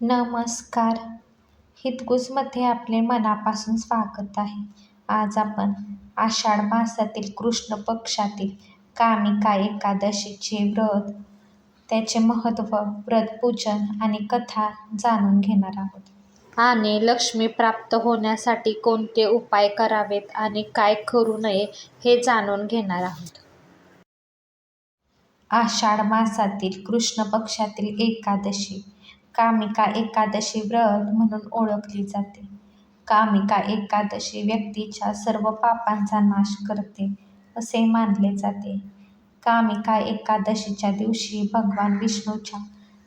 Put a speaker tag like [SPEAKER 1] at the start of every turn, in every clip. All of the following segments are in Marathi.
[SPEAKER 1] नमस्कार. हितगुजमध्ये आपले मनापासून स्वागत आहे. आज आपण आषाढ मासातील कृष्ण पक्षातील कामिका एकादशीचे व्रत त्याचे महत्त्व व्रतपूजन आणि कथा जाणून घेणार आहोत. आणि लक्ष्मी प्राप्त होण्यासाठी कोणते उपाय करावेत आणि काय करू नये हे जाणून घेणार आहोत. आषाढ मासातील कृष्ण पक्षातील एकादशी. कामिका एकादशी व्रत म्हणून ओळखली जाते. कामिका एकादशी व्यक्तीच्या सर्व पापांचा नाश करते असे मानले जाते. कामिका एकादशीच्या दिवशी भगवान विष्णूच्या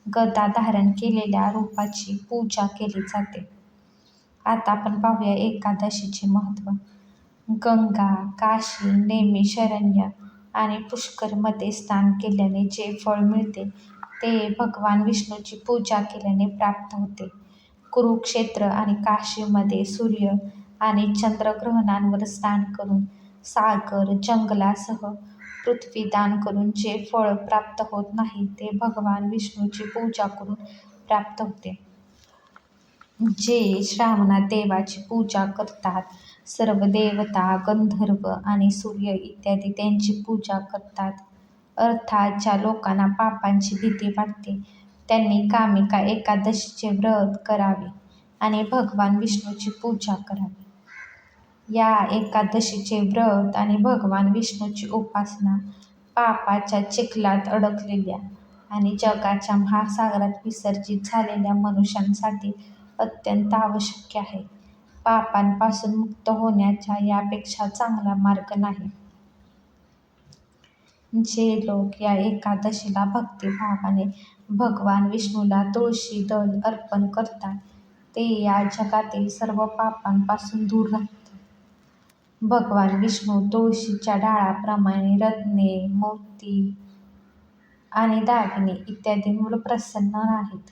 [SPEAKER 1] गदा धारण केलेल्या रूपाची पूजा केली जाते. आता आपण पाहूया एकादशीचे महत्त्व. गंगा काशी नेमी शरण्य आणि पुष्करमध्ये स्नान केल्याने जे फळ मिळते ते भगवान विष्णूची पूजा केल्याने प्राप्त होते. कुरुक्षेत्र आणि काशीमध्ये सूर्य आणि चंद्रग्रहणांवर स्नान करून सागर जंगलासह पृथ्वी दान करून जे फळ प्राप्त होत नाही ते भगवान विष्णूची पूजा करून प्राप्त होते. जे श्रावणात देवाची पूजा करतात सर्व देवता गंधर्व आणि सूर्य इत्यादी त्यांची पूजा करतात. अर्थाच्या लोकांना पापांची भीती वाटते. त्यांनी कामिका एकादशीचे व्रत करावे आणि भगवान विष्णूची पूजा करावी. या एकादशीचे व्रत आणि भगवान विष्णूची उपासना पापाच्या चिखलात अडकलेल्या आणि जगाच्या महासागरात विसर्जित झालेल्या मनुष्यांसाठी अत्यंत आवश्यक आहे. पापांपासून मुक्त होण्याचा यापेक्षा चांगला मार्ग नाही. जे लोक या एकादशीला भक्तिभावाने भगवान विष्णूला तुळशी दल अर्पण करतात ते या जगातील सर्व पापांपासून दूर राहतात. भगवान विष्णू तुळशीच्या डाळाप्रमाणे रत्ने मोती आणि दागिने इत्यादींवर प्रसन्न आहेत.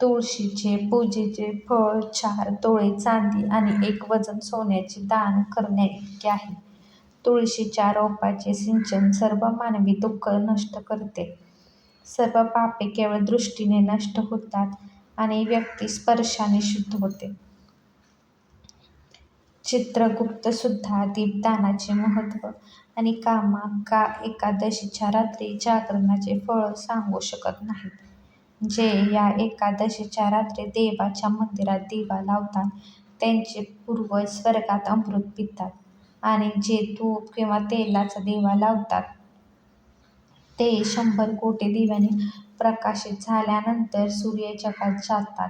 [SPEAKER 1] तुळशीचे पूजेचे फळ चार तोळे चांदी आणि एक वजन सोन्याचे दान करण्याइतके आहे. तुळशीच्या रोपाचे सिंचन सर्व मानवी दुःख नष्ट करते. सर्व पापे केवळ दृष्टीने नष्ट होतात आणि व्यक्ती स्पर्शाने शुद्ध होते. चित्रगुप्तसुद्धा दीपदानाचे महत्त्व आणि कामाका एकादशीच्या रात्री जागरणाचे फळ सांगू शकत नाहीत. जे या एकादशीच्या रात्री देवाच्या मंदिरात दिवा लावतात त्यांचे पूर्वज स्वर्गात अमृत पितात. आणि जे तूप किंवा तेलाचा दिवा लावतात ते शंभर कोटी दिव्यांनी प्रकाशित झाल्यानंतर सूर्य जगात जातात.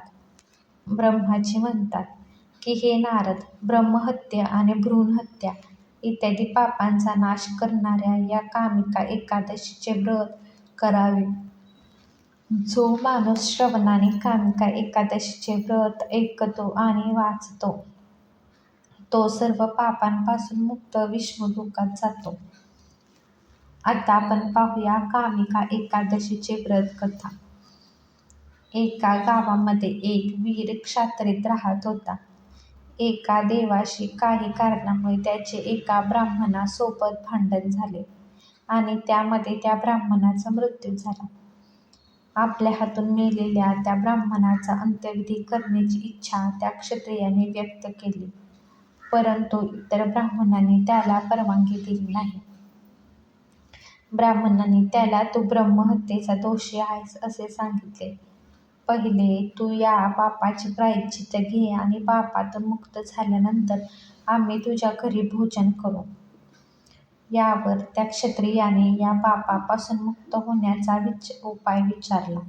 [SPEAKER 1] ब्रह्माजी म्हणतात की हे नारद ब्रह्महत्या आणि भ्रूणहत्या इत्यादी पापांचा नाश करणाऱ्या या कामिका एकादशीचे व्रत करावे. जो माणूस श्रवणाने कामिका एकादशीचे व्रत ऐकतो आणि वाचतो तो सर्व पापांपासून मुक्त विष्णुलोकात जातो. आता आपण पाहूया कामिका एकादशीचे व्रत कथा एका गावामध्ये एक वीर क्षात्रित राहत होता. एका देवाशी काही कारणामुळे त्याचे एका ब्राह्मणासोबत भांडण झाले आणि त्यामध्ये त्या ब्राह्मणाचा मृत्यू झाला. आपल्या हातून मेलेल्या त्या ब्राह्मणाचा अंत्यविधी करण्याची इच्छा त्या क्षत्रियाने व्यक्त केली. परंतु इतर ब्राह्मणांनी त्याला परवानगी दिली नाही. ब्राह्मणांनी त्याला तू ब्रह्महत्येचा दोषी आहेस असे सांगितले. पहिले तू या बापाची प्रायश्चित्त घे आणि बापात मुक्त झाल्यानंतर आम्ही तुझ्या घरी भोजन करू. यावर त्या क्षत्रियाने या बापापासून मुक्त होण्याचा विच उपाय विचारला.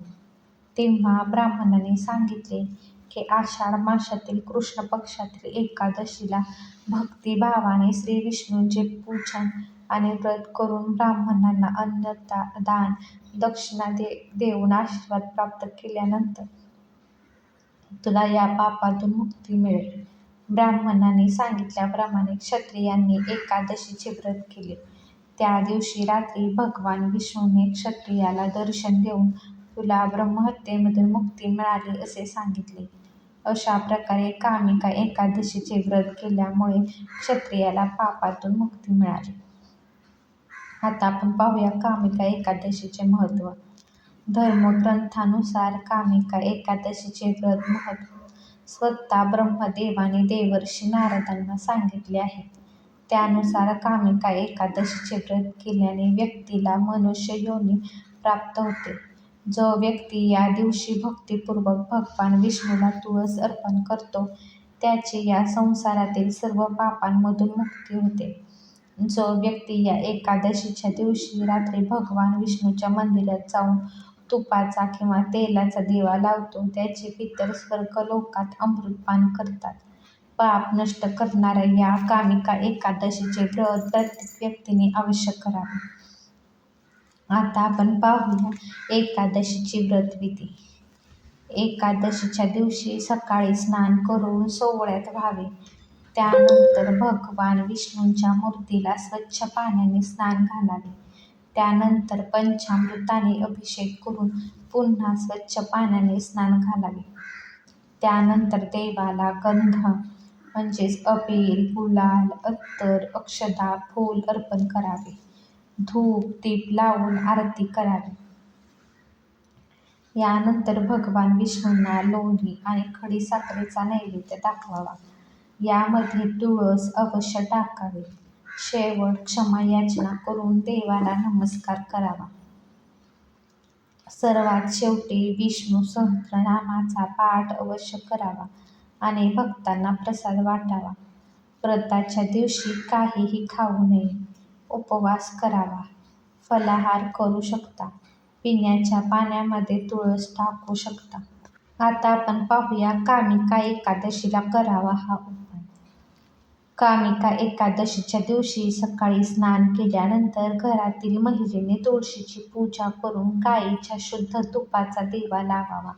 [SPEAKER 1] तेव्हा ब्राह्मणाने सांगितले की आषाढ मासातील कृष्ण पक्षातील एकादशीला भक्तिभावाने श्री विष्णूंचे पूजन आणि व्रत करून ब्राह्मणांना अन्न दान दक्षिणा दे देऊन आशीर्वाद प्राप्त केल्यानंतर तुला या पापातून मुक्ती मिळेल. ब्राह्मणांनी सांगितल्याप्रमाणे क्षत्रियांनी एकादशीचे व्रत केले. त्या दिवशी रात्री भगवान विष्णूने क्षत्रियाला दर्शन देऊन तुला ब्रह्महत्येमधून मुक्ती मिळाली असे सांगितले अशा प्रकारे कामिका एकादशीचे व्रत केल्यामुळे क्षत्रियाला पापातून मुक्ती मिळाली आता आपण पाहूया कामिका एकादशीचे महत्त्व धर्मग्रंथानुसार कामिका एकादशीचे व्रत महत्त्व स्वतः ब्रह्मदेवाने देवर्षी नारदांना सांगितले आहे. त्यानुसार कामिका एकादशीचे व्रत केल्याने व्यक्तीला मनुष्य योनी प्राप्त होते. जो व्यक्ती या दिवशी भक्तिपूर्वक भगवान विष्णूला तुळस अर्पण करतो त्याची या संसारातील सर्व पापांमधून मुक्ती होते. जो व्यक्ती या एकादशीच्या दिवशी रात्री भगवान विष्णूच्या मंदिरात जाऊन तुपाचा किंवा तेलाचा दिवा लावतो त्याचे पितर स्वर्गलोकात अमृतपान करतात. पाप नष्ट करणाऱ्या या कामिका एकादशीचे व्रत प्रत्येक व्यक्तीने अवश्य करावे. आता आपण पाहूया एकादशीची व्रतविधी. एकादशीच्या दिवशी सकाळी स्नान करून सोवळ्यात व्हावे. त्यानंतर भगवान विष्णूंच्या मूर्तीला स्वच्छ पाण्याने स्नान घालावे. त्यानंतर पंचामृताने अभिषेक करून पुन्हा स्वच्छ पाण्याने स्नान घालावे. त्यानंतर देवाला गंध म्हणजेच अबीर, गुलाल, अत्तर, अक्षदा फूल अर्पण करावे. धूप दीप लावून आरती करावी. यानंतर भगवान विष्णूंना लोणी आणि खडीसाखरेचा नैवेद्य दाखवावा. यामध्ये तुळस अवश्य टाकावी. शेवट क्षमा याचना करून देवाला नमस्कार करावा. सर्वात शेवटी विष्णू सहस्रनामाचा पाठ अवश्य करावा आणि भक्तांना प्रसाद वाटावा. व्रताच्या दिवशी काहीही खाऊ नये. उपवास करावा. फलाहार करू शकता. पिण्याच्या पाण्यामध्ये तुळस टाकू शकता. आता आपण पाहूया कामिका एकादशीला करावा हा उपाय. कामिका एकादशीच्या दिवशी सकाळी स्नान केल्यानंतर घरातील महिलेने तुळशीची पूजा करून गाईच्या शुद्ध तुपाचा दिवा लावावा.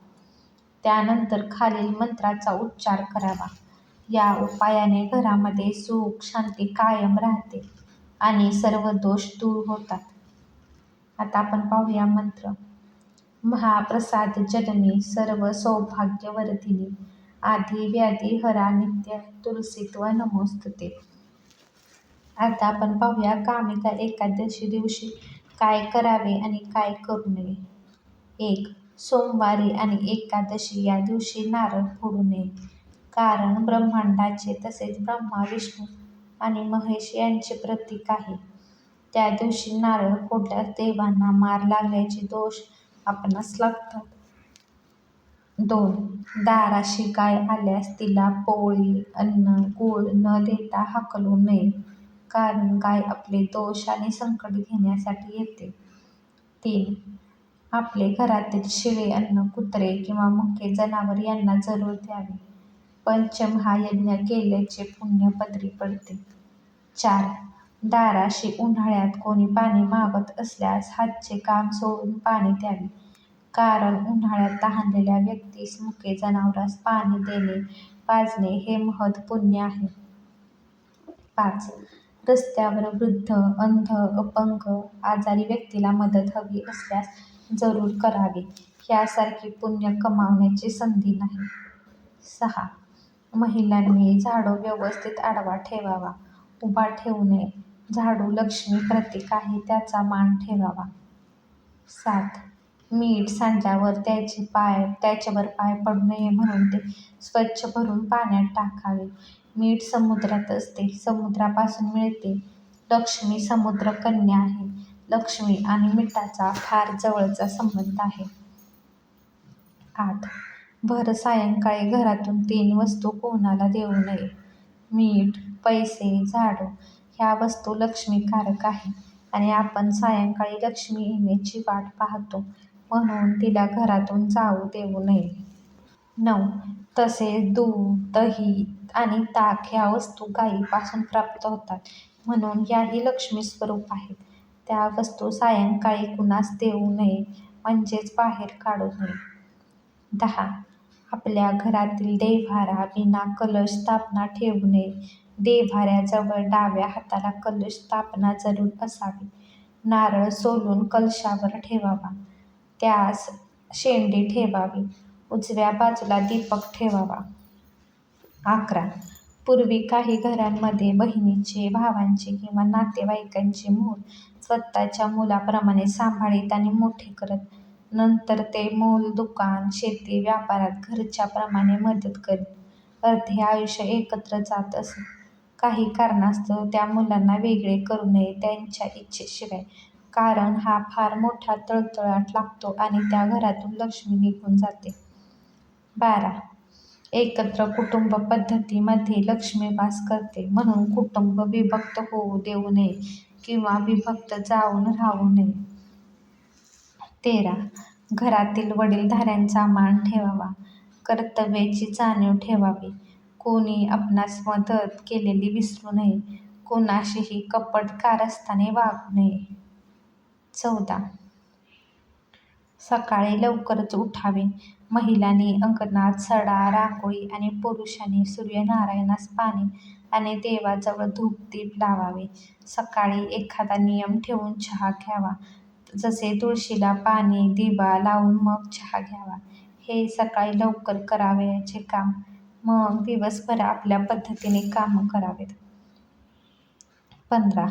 [SPEAKER 1] त्यानंतर खालील मंत्राचा उच्चार करावा. या उपायाने घरामध्ये सुख शांती कायम राहते आणि सर्व दोष दूर होतात. आता आपण पाहूया मंत्र. महाप्रसाद महाप्रसादजननी सर्व सौभाग्यवर्धिनी आधी व्याधी हरा नित्य तुलसीत्व नमोस्तुते. आता आपण पाहूया कामिका एकादशी दिवशी काय करावे आणि काय करू नये. एक सोमवारी आणि एकादशी या दिवशी नारळ फोडू नये. कारण ब्रह्मांडाचे तसेच ब्रह्मा, विष्णू आणि महेश यांचे प्रतीक आहे. त्या दिवशी नारळ फोडल्यास देवांना मार लागल्याचे दोष आपणास लागतात. दोन दाराशी गाय आल्यास तिला पोळी, अन्न, गूळ न देता हाकलू नये कारण गाय आपले दोष आणि संकट घेण्यासाठी येते. तीन आपले घरातील शिळे अन्न कुत्रे किंवा मुके जनावर यांना जरूर द्यावे. पंचमहायज्ञ केल्याचे पुण्य पदरी पडते. चार दाराशी उन्हाळ्यात कोणी पाणी मागत असल्यास हातचे काम सोडून पाणी द्यावे. कारण उन्हाळ्यात तहानलेल्या व्यक्तीस मुके जनावरास पाणी देणे पाजणे हे महत् पुण्य आहे. पाच रस्त्यावर वृद्ध, अंध, अपंग, आजारी व्यक्तीला मदत हवी असल्यास जरूर करावी. ह्यासारखी पुण्य कमावण्याची संधी नाही. सहा महिलांनी झाडू व्यवस्थित आडवा ठेवावा. उभा ठेवू नये. झाडू लक्ष्मी प्रतीक आहे त्याचा मान ठेवावा. सात मीठ सांडल्यावर त्याच्यावर पाय पडू नये म्हणून ते स्वच्छ भरून पाण्यात टाकावे. मीठ समुद्रात असते. समुद्रापासून मिळते. लक्ष्मी समुद्रकन्या आहे. लक्ष्मी आणि मीठाचा फार जवळचा संबंध आहे. आठ भर सायंकाळी घरातून तीन वस्तू कोणाला देऊ नये. मीठ, पैसे, झाडू ह्या वस्तू लक्ष्मीकारक आहे आणि आपण सायंकाळी लक्ष्मी येण्याची वाट पाहतो म्हणून तिला घरातून जाऊ देऊ नये. नऊ तसेच दूध, दही आणि ताक ह्या वस्तू गायीपासून प्राप्त होतात म्हणून ह्याही लक्ष्मीस्वरूप आहेत. त्या वस्तू सायंकाळी कुणास देऊ नये म्हणजेच बाहेर काढू नये. दहा आपल्या घरातील देव्हारा विना कलश स्थापना ठेवू नये. देव्हाऱ्याजवळ डाव्या हाताला कलश स्थापना जरूर असावी. नारळ सोलून कलशावर ठेवावा. त्यास शेंडी ठेवावी. उजव्या बाजूला दीपक ठेवावा. अकरा पूर्वी काही घरांमध्ये बहिणीचे, भावांचे किंवा नातेवाईकांचे मूल स्वतःच्या मुलाप्रमाणे सांभाळीत आणि मोठे करत नंतर ते मूल दुकान शेती व्यापारात घरच्याप्रमाणे मदत करीत अर्धे आयुष्य एकत्र जात असत काही कारणास्तव त्या मुलांना वेगळे करू नये त्यांच्या इच्छेशिवाय कारण हा फार मोठा तळतळाट लागतो आणि त्या घरातून लक्ष्मी निघून जाते. बारा एकत्र कुटुंब पद्धतीमध्ये लक्ष्मी वास करते म्हणून कुटुंब विभक्त होऊ देऊ नये किंवा विभक्त जाऊन राहू नये. तेरा घरातील वडीलधाऱ्यांचा मान ठेवावा. कर्तव्याची जाणीव ठेवावी. कोणी आपणास मदत केलेली विसरू नये. कोणाशीही कपट कारस्थाने वागू नये. चौदा सकाळी लवकरच उठावे. महिलांनी अंगणात सडा रांगोळी आणि पुरुषांनी सूर्यनारायणास पाणी आणि देवाजवळ धूप दीप लावावे. सकाळी एखादा नियम ठेवून चहा घ्यावा जसे तुळशीला पाणी दिवा लावून मग चहा घ्यावा. हे सकाळी लवकर करावयाचे काम. मग दिवसभर आपल्या पद्धतीने कामं करावेत पंधरा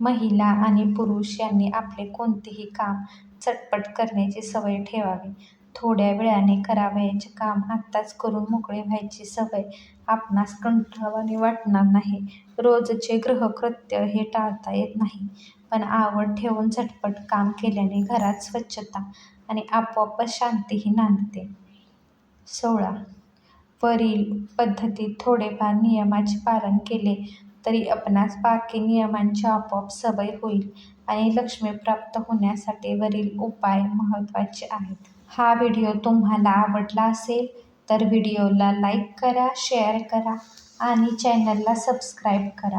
[SPEAKER 1] महिला आणि पुरुष यांनी आपले कोणतेही काम चटपट करण्याची सवय ठेवावी. थोड्या वेळाने करावयाचे काम आत्ताच करून मोकळे व्हायची सवय आपणास कंटाळवाणी वाटणार नाही. रोजचे गृहकृत्य हे टाळता येत नाही पण आवड ठेवून झटपट काम केल्याने घरात स्वच्छता आणि आपोआपच शांतीही नांदते. सोळा वरील पद्धतीत थोडेफार नियमाचे पालन केले तरी आपणास बाकी नियमांची आपोआप सवय होईल आणि लक्ष्मी प्राप्त होण्यासाठी वरील उपाय महत्त्वाचे आहेत. हा व्हिडिओ तुम्हाला आवडला असेल तर व्हिडिओला लाईक करा शेअर करा आणि चॅनलला सबस्क्राईब करा.